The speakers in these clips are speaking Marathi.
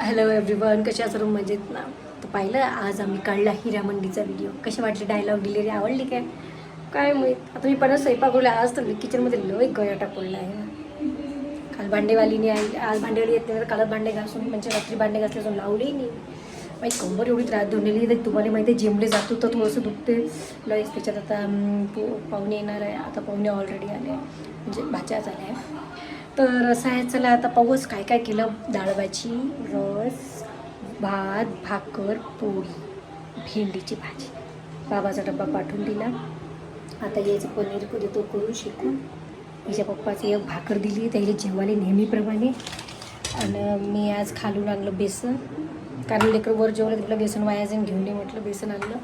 हॅलो एव्हरीवन कशा सर्व मजेत ना? तर पाहिलं आज आम्ही काढला हिरा मंडीचा व्हिडिओ कसे वाटली डायलॉग डिलिव्हरी आवडली काय? काय माहीत? आता मी पण बोलला आज तर किचनमध्ये लय गयाटा पडला आहे. काल भांडेवालीने आई आज भांडेवाली येत नाही तर कालच भांडे घासून म्हणजे रात्री भांडे घासले असून लावली नाही. माझी कंबर एवढी त्रास धुंडलेली तर तुम्हाला माहिती आहे जिमले जातो तर थोडंसं दुखते. लयच त्याच्यात आता पाहुणे येणार आहे. आता पाहुणे ऑलरेडी आले. म्हणजे भाज्या झाल्या. आहे तर असं आहे चला आता पाऊस काय काय केलं. डाळ रस भात भाकर पोळी भेंडीची भाजी. बाबाचा डब्बा पाठवून दिला. आता यायचं पनीर कधी तो करू शिकून. हिच्या पप्पाचं एक भाकर दिली. त्याला जेवाले नेहमीप्रमाणे. आणि मी आज खालून आणलं बेसन. कारण लेकर वर जेवलं तिकडं बेसन वाया जाऊन घेऊन ये म्हटलं बेसन आणलं.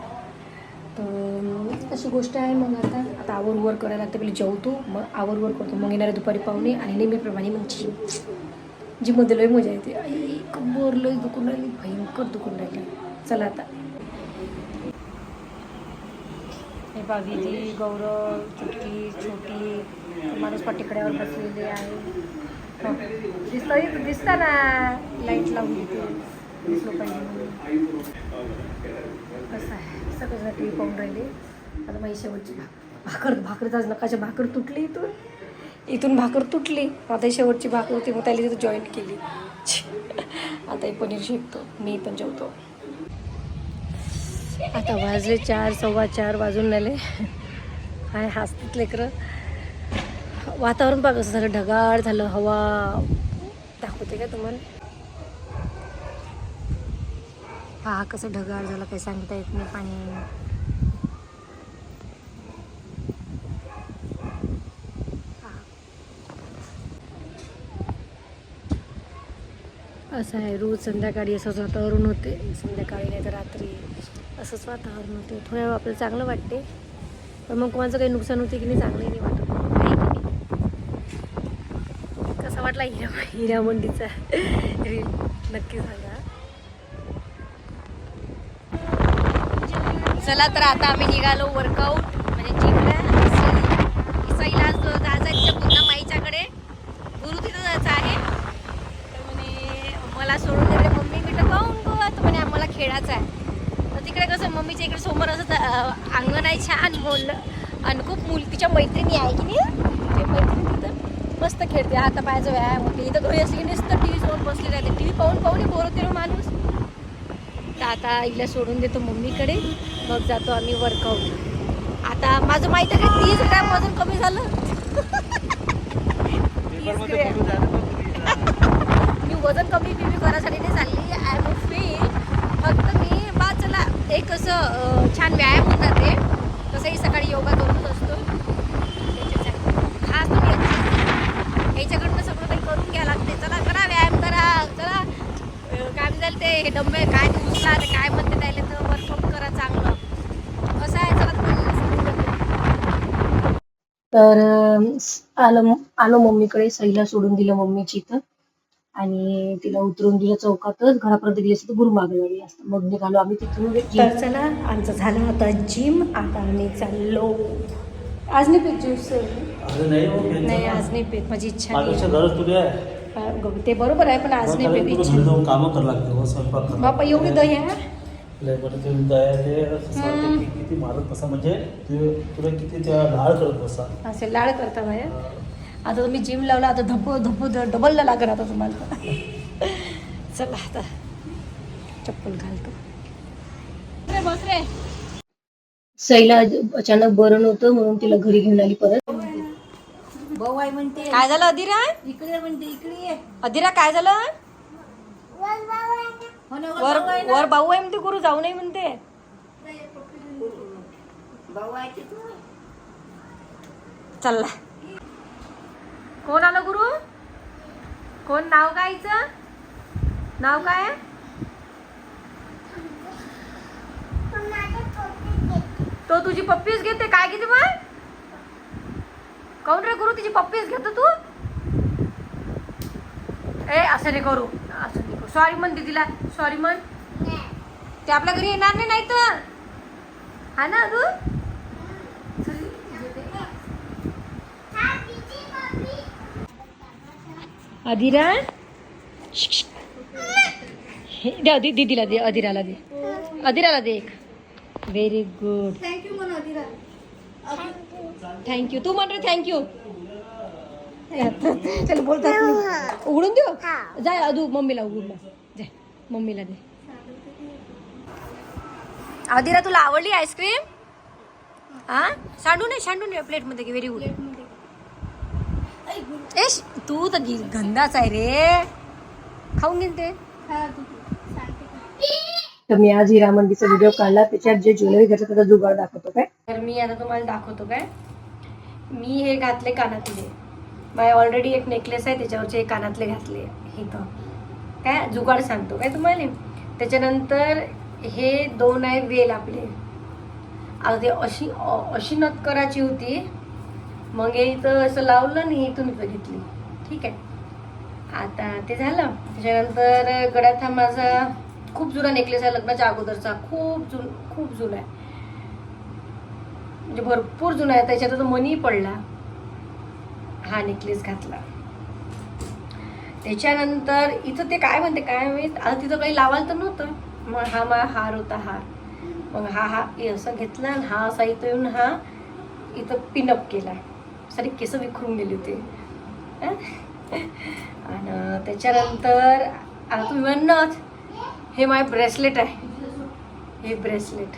तर अशी गोष्ट आहे. मग आता आता आवर वर करायला लागते. पहिले जेवतो मग आवर वर करतो. मग येणारे दुपारी पाहुणे आणि नेहमीप्रमाणे मग जिम जिममध्ये लय मजा येते. आई कंबर लय दुखून राहिली भयंकर दुखून राहिली चला आता. हे बाबीजी गौरव चुटकी छोटी माणूस पाठीकड्यावर बसलेले आहे. हो. दिसतं ना लाइट लावून घेते. दिसलं पाहिजे कसं आहे? सगळं टी व्ही पाहून राहिले. आता माझी शेवटची भाकर भाकर भाकरीच आज भाकर तुटली इथून. इथून भाकर तुटली. आता शेवटची भाकर होती मग त्याला तिथं जॉईन केली. आता हे पनीर शिकतो. मी पण जेवतो. आता वाजले चार सव्वा चार वाजून राहिले. काय हसतात लेकरं. वातावरण बघ कसं झालं. ढगाळ झालं. हवा. दाखवते का तुम्हाला? पहा कसं ढगाळ झालं काही सांगता येत नाही पाणी. असं आहे रोज संध्याकाळी असंच वातावरण होते. संध्याकाळी नाही तर रात्री असंच वातावरण होते. थोड्या वेळ आपल्याला चांगलं वाटते. पण मग कोणाचं काही नुकसान होते की नाही चांगलंही नाही वाटत. नाही? कसा वाटला हिरा हिरामंडीचा रील नक्की झालं चला तर आता आम्ही निघालो वर्कआउट म्हणजे जिमला. सईला आज जायचं पुन्हा माईच्याकडे. गुरु तिथं जायचं आहे. तर म्हणे मला सोडून दिले मम्मी म्हटलं पाहून गो तर म्हणे आम्हाला खेळायचं आहे. तर तिकडे कसं मम्मीच्या इकडे समोर असं अंगण आहे छान बोललं आणि खूप मुल तिच्या मैत्रिणी आहे की नाही ते मैत्रिणी तिथं मस्त खेळते. आता पाहायचं व्यायाम होते. इथं घरी असली की नुसतं टी व्ही समोर बसले राहते टी व्ही पाहून पाहून बोर माणूस. तर आता हिला सोडून देतो मम्मीकडे. मग जातो आम्ही वर्कआउट आता माझं माहिती आहे का? तीस ग्रॅम वजन कमी झालं? मी वजन कमी बिमी करायसाठी नाही चालली. आय एम फील फक्त मी बा चला एक असं छान व्यायाम होऊन जाते तसंही सकाळी योगा करूनच असतो. खास तुम्ही याच्या- याच्याकडनं सगळं काही करून घ्या लागते. चला करा व्यायाम करा चला. काय म्हणतात ते हे डंबे काय ते उचला ते काय म्हणते त्याला तर वर्कआउट करा चांगलं. कसं आहे देते. तर आलो आलो मम्मीकडे सईला सोडून दिलं मम्मीची इथं. आणि तिला उतरून दिलं चौकातच. घरापर्यंत गेली असते तर गुरु मागणारी असतं. मग निघालो आम्ही तिथून तर चला आमचं झालं आता जिम आता आम्ही चाललो. आज नाही पीत ज्यूस नाही हो. आज नाही पीत. माझी इच्छा गरज तुझी आहे. ते बरोबर आहे पण आज नाही जाऊन कामं करावं लागते हो, स्वयंपाक बापा एवढी लय बरं ते दया ते किती मारत बसा म्हणजे तु- तुला किती त्या लाळ करत बसा. असे लाड करता बाया. आता तुम्ही जिम लावला आता धप्पो धप्पो डबलला लागेल आता तुम्हाला. चला आता. चप्पल घालतो. बस रे सईला अचानक बरं नव्हतं म्हणून तिला घरी घेऊन आली परत. आहे म्हणते? काय झालं अधिरा? इकडे म्हणते इकडे ये. अधिरा काय झालं? हो ना, वर भाऊ आहे ना. वर भाऊ आहे म्हणते गुरु जाऊ नये म्हणते. भाऊ आहे ते? तू चालला कोण आलं गुरु? कोण नाव काय हिचं? नाव काय? आहे? तो तुझी पप्पीच घेते काय घेते मग? काऊन रे करू तिची पप्पीच घेतो तू. ए असं नाही करू. असं नाही करू. सॉरी म्हण दीदीला सॉरी म्हण. ते आपल्या घरी येणार नाही नाही तर. हा ना तू अधिरा दे अधि दीदीला दे अधिराला दे. अधिराला दे एक. व्हेरी गुड थँक्यू म्हणून अधिरा थँक्यू तू म्हण रे थँक्यू चल बोलतात. उघडून देऊ? जाय अदू मम्मीला उघडून जाय मम्मीला दे. अधिरा तुला आवडली आईस्क्रीम हा? सांडून आहे सांडून आहे प्लेटमध्ये की व्हेरी गुड एश तू तर गी- गंधाच आहे रे. खाऊन घेईन ते? तर मी आज हिरा मंदीचा व्हिडिओ काढला. त्याच्यात जे ज्वेलरी घ्यायचं त्याचा जुगाड दाखवतो काय तर मी आता तुम्हाला दाखवतो काय मी हे घातले कानातले. माझ्या ऑलरेडी एक नेकलेस आहे त्याच्यावरचे कानातले घातले इथं काय? जुगाड सांगतो काय तुम्हाला? त्याच्यानंतर हे दोन आहे वेल आपले. अगदी अशी अशी नत करायची होती. मग हे इथं असं लावलं नाही इथून बघितली ठीक आहे. आता ते झालं. त्याच्यानंतर गळ्यात हा माझा खूप जुना नेकलेस आहे लग्नाच्या अगोदरचा. खूप जुन खूप जुना आहे. म्हणजे भरपूर जुना आहे. त्याच्यात तो मनी पडला. हा नेकलेस घातला. त्याच्यानंतर इथं ते काय म्हणते काय माहीत? आता तिथं काही लावायला तर नव्हतं. मग हा मा हार होता हार. मग हा हा असं घेतला आणि हा असा इथं येऊन हा इथं पिनअप केला. सारी केस विखरून गेले होते. आणि त्याच्यानंतर आता तुम्ही म्हणणार हे माय ब्रेसलेट आहे. हे ब्रेसलेट.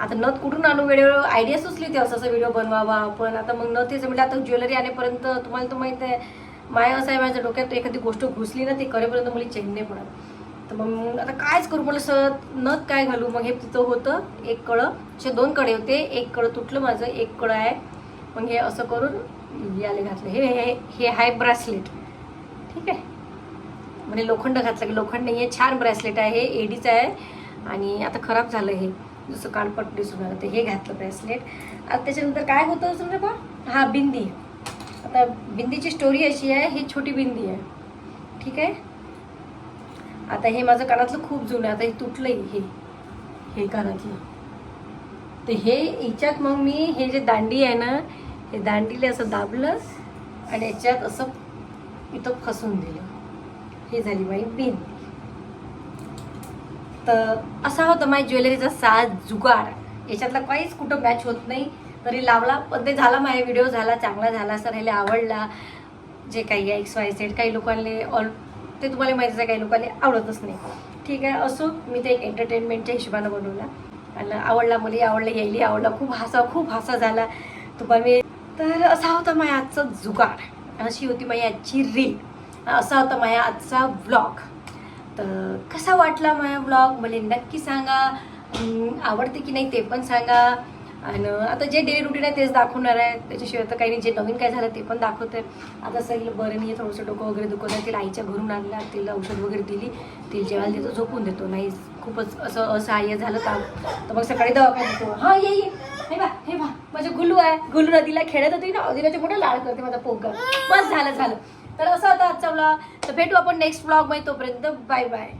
आता नथ कुठून आणू वेळेवर? आयडिया सुचली होती असं असं व्हिडिओ बनवावा पण आता मग नथेच म्हणजे आता ज्वेलरी आणेपर्यंत तुम्हाला तर माहीत आहे माय असं आहे माझ्या डोक्यात एखादी गोष्ट घुसली ना ती करेपर्यंत मुली चेन नाही पडत तर मग आता कायच करू? मला सत नथ काय घालू? मग हे तिथं होतं एक कळं. असे दोन कडे होते. एक कळं तुटलं माझं एक कळं आहे. मग हे असं करून याले घातलं. हे हे हे आहे ब्रेसलेट. ठीक आहे? म्हणजे लोखंड घातलं की लोखंड नाही आहे छान ब्रेसलेट आहे हे एडीचं आहे. आणि आता खराब झालं हे. जसं कानपट दिसून आलं ते हे घातलं ब्रेसलेट आता त्याच्यानंतर काय होतं समजा बा? हा बिंदी. आता बिंदीची स्टोरी अशी आहे ही छोटी बिंदी आहे. ठीक आहे? आता हे माझं कानातलं खूप जुनं आहे. आता हे तुटलंय हे. हे कानातलं. तर हे याच्यात मग मी हे जे दांडी आहे ना हे दांडीला असं दाबलं आणि याच्यात असं इथं फसून दिलं. ही झाली माझी बिन तर असा होता माझ्या ज्वेलरीचा साज जुगाड. याच्यातला काहीच कुठं मॅच होत नाही. तरी लावला पण ते झाला माझा व्हिडिओ झाला चांगला झाला सर ह्याला आवडला. जे काही आहे एक्स वाय झेड काही लोकांना ऑल ते तुम्हाला माहितीच आहे काही लोकांना आवडतच नाही. ठीक आहे असो मी ते एक एंटरटेनमेंटच्या हिशोबानं बनवला. आणि आवडला मुली आवडला यायली आवडला खूप हसा खूप हसा झाला. तुम्हाला मी तर असा होता माझ्या आजचा जुगाड. अशी होती माझी आजची रील असा होता माझ्या आजचा व्लॉग तर कसा वाटला माझा ब्लॉग मला नक्की सांगा. आवडते की नाही ते पण सांगा. आणि आता जे डेली रुटीन आहे तेच दाखवणार आहे. त्याच्याशिवाय तर काही नाही जे नवीन काय झालं ते पण दाखवते. आता सगळं बरं नाही आहे थोडंसं डोकं वगैरे दुखत तिला आईच्या घरून आणला तिला औषध वगैरे दिली. तिला जेवायला देतो झोपून देतो. नाही खूपच असं असहाय्य झालं काम. तर मग सकाळी दवाखान्यात देतो हां ये हे बा हे बा माझं गुल्लू आहे. गुल्लू नदीला खेळत होती ना नदीला मोठं लाड करते माझा पोगा बस झालं झालं. तर असं आता आजचा ब्लॉग तर भेटू आपण नेक्स्ट ब्लॉगमध्ये तोपर्यंत बाय बाय